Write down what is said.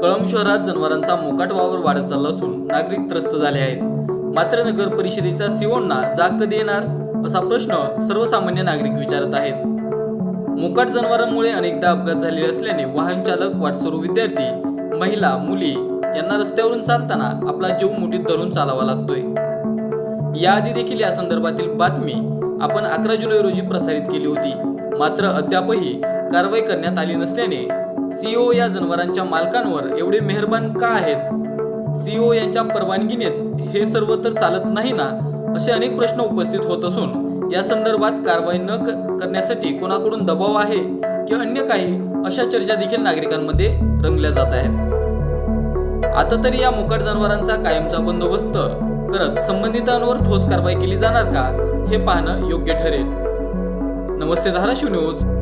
कळंब शहरात जनावरांचा मोकाट वावर वाढत चालला असून नागरिक त्रस्त झाले आहेत. मात्र नगर परिषदेच्या सीओंना जाग कधी येणार? असा प्रश्न सर्वसामान्य नागरिक विचारत आहेत. मोकाट जनावरांमुळे अनेकदा अपघात झालेले असल्याने वाहन चालक वाटसरू विद्यार्थी महिला मुली यांना रस्त्यावरून चालताना आपला जीव मुठीत धरून चालावा लागतोय. याआधी देखील या संदर्भातील बातमी आपण अकरा जुलै रोजी प्रसारित केली होती. मात्र अद्यापही कारवाई करण्यात आली नसल्याने सीओ या जनावरांच्या मालकांवर एवढे मेहरबान का आहेत? सीओ यांच्या परवानगीनेच हे सर्व तर चालत नाही ना असे अनेक प्रश्न उपस्थित होत असून या संदर्भात कारवाई न करण्यासाठी कोणाकडून दबाव आहे की अन्य काही अशा चर्चा देखील नागरिकांमध्ये रंगल्या जात आहेत. आता तरी या मोकाट जनावरांचा कायमचा बंदोबस्त करत संबंधितांवर ठोस कारवाई केली जाणार का हे पाहणं योग्य ठरेल. नमस्ते धाराशिव न्यूज.